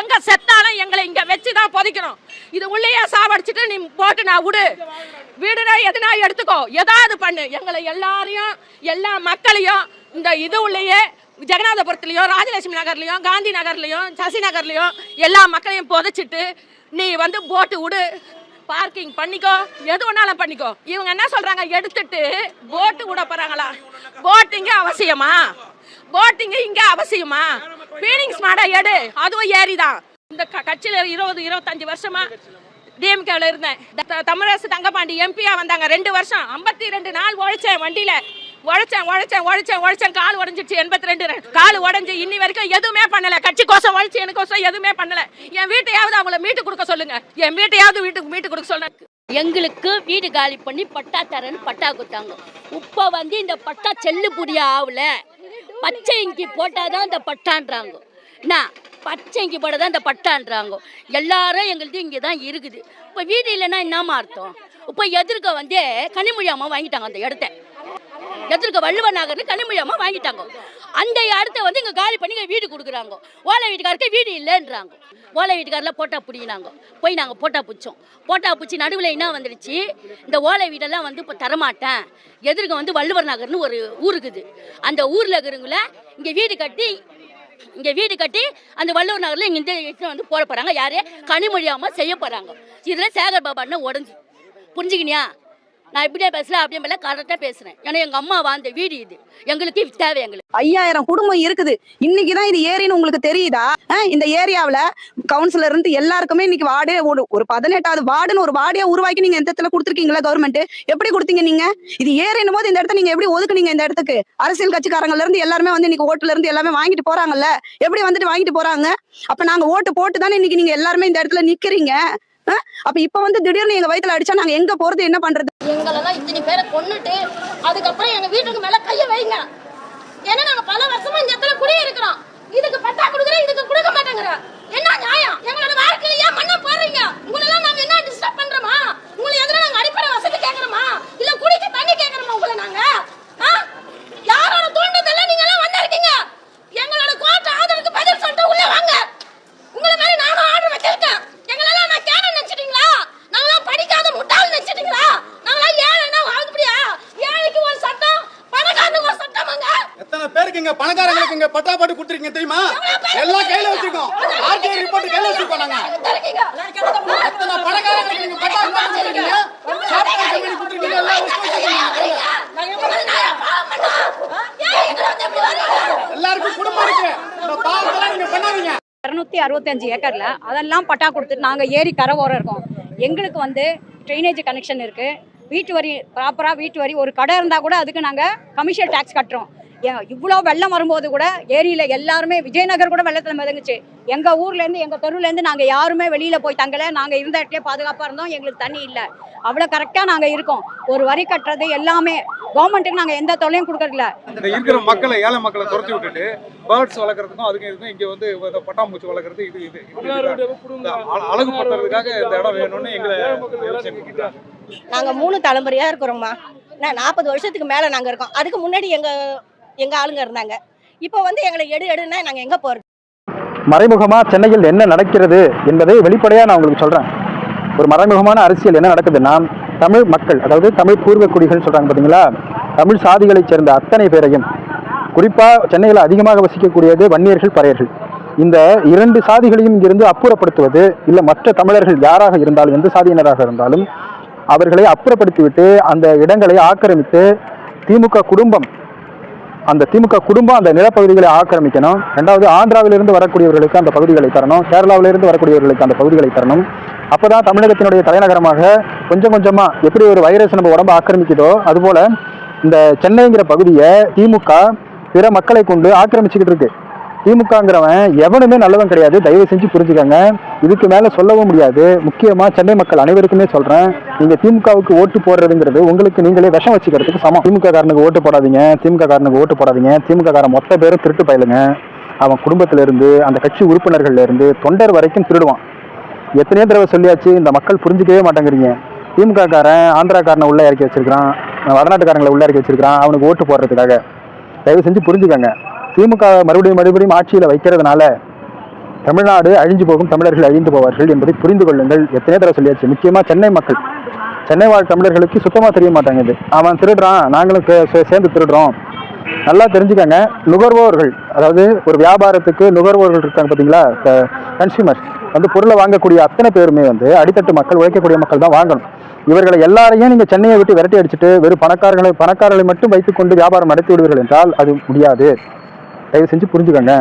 எங்க செத்தாலும் எங்களை இங்க வச்சு தான் புதைக்கணும். இது உள்ளேயே சாவடிச்சுட்டு நீ போட்டு நான் விடு. வீடுனா எதுனா எடுத்துக்கோ. ஏதாவது பண்ணு. எங்களை எல்லாரையும் எல்லா மக்களையும் இந்த இது உள்ளேயே ஜெகநாதபுரத்துலயும் ராஜலட்சுமி நகர்லயும் காந்தி நகர்லயும் சசி நகர்லயும் எல்லா மக்களையும் புதைச்சிட்டு நீ வந்து போட்டு விடு. பார்க்கிங் பண்ணிக்கோ. எது வேணாலும் பண்ணிக்கோ. இவங்க என்ன சொல்றாங்க? எடுத்துட்டு போட்டு விட போறாங்களா? போட்டிங்க அவசியமா? போட்டிங்க இங்க அவசியமா? ஃபீலிங்ஸ் மாட எடு. அதுவும் ஏறிதான். இந்த க- கட்சியில இருபது இருபத்தஞ்சு வருஷமா டிஎம்கேல இருந்தேன். த- தமிழரசு தங்கபாண்டி எம்பியா வந்தாங்க. ரெண்டு வருஷம். ஐம்பத்தி ரெண்டு நாள் உழைச்சேன் வண்டியில. உழைச்சேன் உழைச்சேன் உழைச்சேன் உழைச்சேன். கால் உடஞ்சிச்சு எண்பத்தி ரெண்டு கால் உடஞ்சி இன்னி வரைக்கும் எதுவுமே பண்ணல. கட்சி கோசம் எனக்கோசம் எதுவுமே பண்ணல. என் வீட்டையாவது அவங்கள மீட்டு கொடுக்க சொல்லுங்க. என் வீட்டையாவது வீட்டுக்கு மீட்டு கொடுக்க சொல்லுங்க. எங்களுக்கு வீடு காலி பண்ணி பட்டா தரேன்னு பட்டா கொடுத்தாங்க. இப்போ வந்து இந்த பட்டா செல்லுபடியா ஆகல பச்சை இங்கி போட்டாதான் இந்த பட்டான்றாங்க. நான் பச்சை இங்கி போட்டாதான் இந்த பட்டான்றாங்க. எல்லாரும் எங்களுது இங்கே தான் இருக்குது. இப்போ வீடு இல்லைன்னா என்னம்மா அர்த்தம்? இப்போ எதிர்க்க வந்து கனிமொழி அம்மா வாங்கிட்டாங்க அந்த இடத்த. எதிர்க்க வள்ளுவர் நகர்னு கனிமொழியம்மா வாங்கிட்டாங்க. அந்த இடத்த வந்து இங்கே காலி பண்ணி இங்கே வீடு கொடுக்குறாங்க. ஓலை வீட்டுக்காருக்கு வீடு இல்லைன்றாங்க. ஓலை வீட்டுக்காரில் போட்டா பிடிக்கினாங்க போய் நாங்கள் போட்டா பிடிச்சோம். போட்டா பிடிச்சி நடுவில் என்ன வந்துடுச்சு இந்த ஓலை வீடெல்லாம் வந்து இப்போ தரமாட்டேன். எதிர்க்க வந்து வள்ளுவர் நகர்னு ஒரு ஊருக்குது அந்த ஊரில் இருக்கிறவங்கள இங்கே வீடு கட்டி இங்கே வீடு கட்டி அந்த வள்ளுவர் நகரில் இங்கே இந்த இடத்துல வந்து போட போகிறாங்க யாரே? கனிமொழியாமல் செய்ய போகிறாங்க இதில் சேகர் பாபான்னு உடஞ்சி புரிஞ்சுக்கினியா? நான் இப்படியே பேசல அப்படியே பேசல கரெக்டாக பேசுகிறேன் ஏன்னா எங்கள் அம்மா வாழ்ந்த வீடு இது. எங்களுக்கு தேவை எங்களுக்கு. ஐயாயிரம் குடும்பம் இருக்குது. இன்னைக்கு தான் இது ஏரின்னு உங்களுக்கு தெரியுதா? இந்த ஏரியாவில் கவுன்சிலர் இருந்து எல்லாருக்குமே இன்னைக்கு வார்டே ஒரு ஒரு பதினெட்டாவது வார்டுன்னு ஒரு வார்டையா உருவாக்கி நீங்க இந்த இடத்துல கொடுத்துருக்கீங்களா கவர்மெண்ட் எப்படி கொடுத்தீங்க நீங்க? இது ஏறினும் போது இந்த இடத்த நீங்க எப்படி ஒதுக்குனீங்க இந்த இடத்துக்கு? அரசியல் கட்சிக்காரங்கல இருந்து எல்லாருமே வந்து இன்னைக்கு ஓட்டுல இருந்து எல்லாமே வாங்கிட்டு போறாங்கல்ல? எப்படி வந்துட்டு வாங்கிட்டு போறாங்க? அப்ப நாங்க ஓட்டு போட்டு தானே இன்னைக்கு நீங்க எல்லாருமே இந்த இடத்துல நிக்கிறீங்க? அப்ப இப்ப வந்து திடீர்னு எங்க வயித்துல அடிச்சா நாங்க எங்க போறது என்ன பண்றது? எங்களெல்லாம் இத்தனை பேரை கொன்னுட்டு அதுக்கப்புறம் எங்க வீட்டுக்கு மேல கைய வைங்க. ஏன்னா நாங்க பல வருஷமா இந்த இடத்துல குடி இருக்கிறோம் இதுக்கு பட்டா எத்தனை பணக்காரங்களுக்கு இங்க பட்டா கொடுத்துருக்கீங்க தெரியுமா? எல்லாம் கையில வச்சிருக்கோம். ஆர்டிஐ ரிப்போர்ட் கையில வச்சிருக்கோம் நாங்க. எத்தனை பணக்காரங்களுக்கு நீங்க பட்டா கொடுத்துருக்கீங்க கம்பெனி கொடுத்துருக்கீங்க. எல்லாம் எல்லாருக்கும் குடும்பம் இருக்கு. இந்த பாவத்தெல்லாம் நீங்க பண்ணாதீங்க. இரநூத்தி அறுபத்தஞ்சு ஏக்கரில் அதெல்லாம் பட்டா கொடுத்துட்டு நாங்கள் ஏரி கரை ஓரம் இருக்கோம். எங்களுக்கு வந்து ட்ரைனேஜ் கனெக்ஷன் இருக்குது வீட்டு வரி ப்ராப்பராக வீட்டு வரி ஒரு கடை இருந்தால் கூட அதுக்கு நாங்கள் கமிஷன் டேக்ஸ் கட்டுறோம். இவ்வளோ வெள்ளம் வரும்போது கூட ஏரியில் எல்லாருமே விஜயநகர் கூட வெள்ளத்தில் மிதங்குச்சு எங்கள் ஊர்லேருந்து எங்கள் தெருவுலேருந்து நாங்கள் யாருமே வெளியில் போய் தங்கலை. நாங்கள் இருந்த இடத்துல பாதுகாப்பாக இருந்தோம். எங்களுக்கு தண்ணி இல்லை. அவ்வளோ கரெக்டாக நாங்கள் இருக்கோம். ஒரு வரி கட்டுறது எல்லாமே கவர்மெண்ட்டுக்கு நாங்கள் எந்த தொல்லையும் கொடுக்கறதில்ல. இருக்கிற மக்களை ஏழை மக்களை துரத்தி விட்டுட்டு பேர்ட்ஸ் வளர்க்குறதுக்கும் அதுக்கும் இதுக்கும் இங்க வந்து பட்டாம்பூச்சி வளர்க்குறது இது இது அழகு படுத்துறதுக்காக இந்த இடம் வேணும்னு எங்களை. நாங்கள் மூணு தலைமுறையாக இருக்கிறோம்மா. நான் நாற்பது வருஷத்துக்கு மேலே நாங்கள் இருக்கோம். அதுக்கு முன்னாடி எங்கள் எங்கள் ஆளுங்க இருந்தாங்க. இப்போ வந்து எங்களை எடு எடுன்னா நாங்கள் எங்கே போகிறது மறைமுகமா சென்னையில் என்ன நடக்கிறது என்பதை வெளிப்படையா நான் உங்களுக்கு சொல்றேன். ஒரு மறைமுகமான அரசியல் என்ன நடக்குதுன்னா தமிழ் மக்கள் அதாவது தமிழ் பூர்வ குடிகள் சொல்றாங்க பாத்தீங்களா? தமிழ் சாதிகளைச் சேர்ந்த அத்தனை பேரையும் குறிப்பா சென்னையில் அதிகமாக வசிக்கக்கூடியது வன்னியர்கள் பறையர்கள். இந்த இரண்டு சாதிகளையும் இங்கிருந்து அப்புறப்படுத்துவது இல்லை மற்ற தமிழர்கள் யாராக இருந்தாலும் எந்த சாதியினராக இருந்தாலும் அவர்களை அப்புறப்படுத்திவிட்டு அந்த இடங்களை ஆக்கிரமித்து திமுக குடும்பம் அந்த திமுக குடும்பம் அந்த நிலப்பகுதிகளை ஆக்கிரமிக்கணும். ரெண்டாவது ஆந்திராவிலிருந்து வரக்கூடியவர்களுக்கு அந்த பகுதிகளை தரணும். கேரளாவிலிருந்து வரக்கூடியவர்களுக்கு அந்த பகுதிகளை தரணும். அப்போதான் தமிழகத்தினுடைய தலைநகரமாக கொஞ்சம் கொஞ்சமாக எப்படி ஒரு வைரஸ் நம்ம உடம்ப ஆக்கிரமிக்குதோ அதுபோல இந்த சென்னைங்கிற பகுதியை திமுக பிற மக்களை கொண்டு ஆக்கிரமிச்சுக்கிட்டு இருக்கு. திமுகங்கிறவன் எவனுமே நல்லவன் கிடையாது. தயவு செஞ்சு புரிஞ்சுக்கங்க. இதுக்கு மேலே சொல்லவும் முடியாது. முக்கியமாக சென்னை மக்கள் அனைவருக்குமே சொல்கிறேன் நீங்கள் திமுகவுக்கு ஓட்டு போடுறதுங்கிறது உங்களுக்கு நீங்களே விஷம் வச்சுக்கிறதுக்கு சமம். திமுக காரனுக்கு ஓட்டு போடாதீங்க. திமுக காரனுக்கு ஓட்டு போடாதீங்க. திமுக காரன் மொத்த பேரும் திருட்டு பயிலுங்க. அவன் குடும்பத்துல இருந்து அந்த கட்சி உறுப்பினர்கள்லேருந்து தொண்டர் வரைக்கும் திருடுவான். எத்தனையோ தடவை சொல்லியாச்சு. இந்த மக்கள் புரிஞ்சுக்கவே மாட்டேங்கிறீங்க. திமுக காரன் ஆந்திராக்காரனை உள்ளே இறக்கி வச்சிருக்கிறான். வடநாட்டுக்காரங்களை உள்ள இறக்கி வச்சிருக்கிறான். அவனுக்கு ஓட்டு போடுறதுக்காக. தயவு செஞ்சு புரிஞ்சுக்கங்க. திமுக மறுபடியும் மறுபடியும் ஆட்சியில் வைக்கிறதுனால தமிழ்நாடு அழிஞ்சு போகும் தமிழர்கள் அழிந்து போவார்கள் என்பதை புரிந்து கொள்ளுங்கள். எத்தனை தடவை சொல்லியாச்சு. முக்கியமாக சென்னை மக்கள். சென்னை வாழ் தமிழர்களுக்கு சுத்தமாக தெரிய மாட்டாங்க இது அவன் திருடுறான் நாங்களும் சேர்ந்து திருடுறோம். நல்லா தெரிஞ்சுக்கங்க. நுகர்வோர்கள் அதாவது ஒரு வியாபாரத்துக்கு நுகர்வோர்கள் இருக்காங்க பார்த்தீங்களா கன்சியூமர் வந்து பொருளை வாங்கக்கூடிய அத்தனை பேருமே வந்து அடித்தட்டு மக்கள் உழைக்கக்கூடிய மக்கள் தான் வாங்கணும். இவர்களை எல்லாரையும் நீங்கள் சென்னையை விட்டு விரட்டி அடிச்சுட்டு வெறும் பணக்காரர்களை பணக்காரர்களை மட்டும் வைத்துக்கொண்டு வியாபாரம் நடத்தி விடுவீர்கள் என்றால் அது முடியாது. தயவு செஞ்சு புரிஞ்சுக்கோங்க.